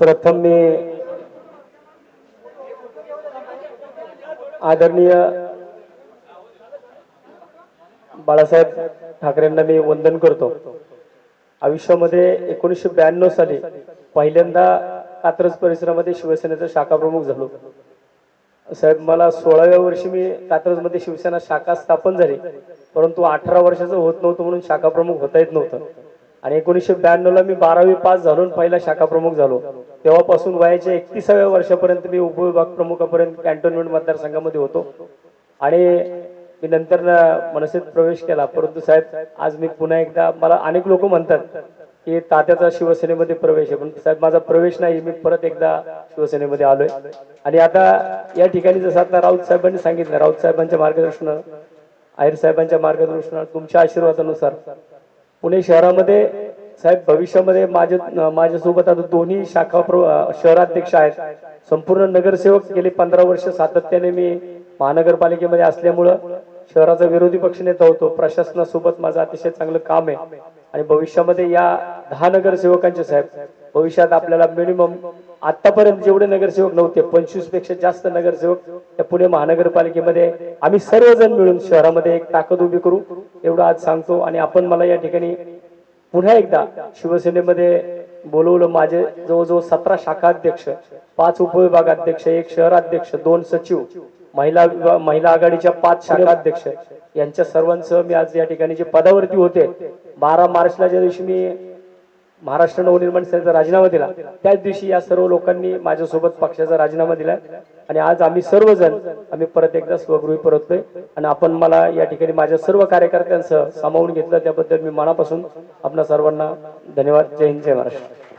प्रथम मी आदरणीय बाळासाहेब ठाकरेंना मी वंदन करतो. आयुष्यामध्ये एकोणीसशे ब्याण्णव साली पहिल्यांदा कात्रज परिसरामध्ये शिवसेनेचा शाखा प्रमुख झालो. साहेब मला सोळाव्या वर्षी मी कात्रजमध्ये शिवसेना शाखा स्थापन झाली. परंतु अठरा वर्षाचं होत नव्हतं म्हणून शाखा प्रमुख होता येत नव्हतं. आणि एकोणीसशे ब्याण्णव ला मी बारावी पास झालून पहिला शाखा प्रमुख झालो. तेव्हापासून वयाच्या एकतीसाव्या वर्षापर्यंत मी उपविभाग प्रमुखापर्यंत कॅन्टोन्मेंट मतदारसंघामध्ये होतो. आणि मी नंतर मनसेत प्रवेश केला. परंतु साहेब आज मी पुन्हा एकदा मला अनेक लोक म्हणतात की तात्याचा शिवसेनेमध्ये प्रवेश आहे. पण साहेब माझा प्रवेश नाही मी परत एकदा शिवसेनेमध्ये आलोय. आणि आता या ठिकाणी जसं आता राऊत साहेबांनी सांगितलं राऊत साहेबांच्या मार्गदर्शनानं आयर साहेबांच्या मार्गदर्शनानं तुमच्या आशीर्वादानुसार पुणे शहरामध्ये साहेब भविष्यामध्ये माझ्या माझ्यासोबत आता दोन्ही शाखा प्र- शहराध्यक्ष आहेत. संपूर्ण नगरसेवक गेली पंधरा वर्ष सातत्याने मी महानगरपालिकेमध्ये असल्यामुळं शहराचा विरोधी पक्षनेता होतो. प्रशासनासोबत माझं अतिशय चांगलं काम आहे. आणि भविष्यामध्ये या दहा नगरसेवकांचे साहेब भविष्यात आपल्याला मिनिमम आतापर्यंत जेवढे नगरसेवक नव्हते पंचवीसपेक्षा जास्त नगरसेवक या पुणे महानगरपालिकेमध्ये आम्ही सर्वजण मिळून शहरामध्ये एक ताकद उभी करू एवढं आज सांगतो. आणि आपण मला या ठिकाणी पुन्हा एकदा शिवसेनेमध्ये बोलवलं माझे जवळजवळ सतरा शाखा अध्यक्ष पाच उपविभागाध्यक्ष एक शहराध्यक्ष दोन सचिव महिला महिला आघाडीच्या पाच शाखाध्यक्ष यांच्या सर्वांसह मी आज या ठिकाणी जे पदावरती होते बारा मार्चला ज्या दिवशी मी महाराष्ट्र नवनिर्माण सेनेचा राजीनामा दिला त्याच दिवशी या सर्व लोकांनी माझ्यासोबत पक्षाचा राजीनामा दिला आणि आज आम्ही सर्वजण आम्ही परत एकदा स्वगृही परतलोय. आणि आपण मला या ठिकाणी माझ्या सर्व कार्यकर्त्यांसह सामावून घेतलं त्याबद्दल मी मनापासून आपल्या सर्वांना धन्यवाद. जय हिंद जय महाराष्ट्र.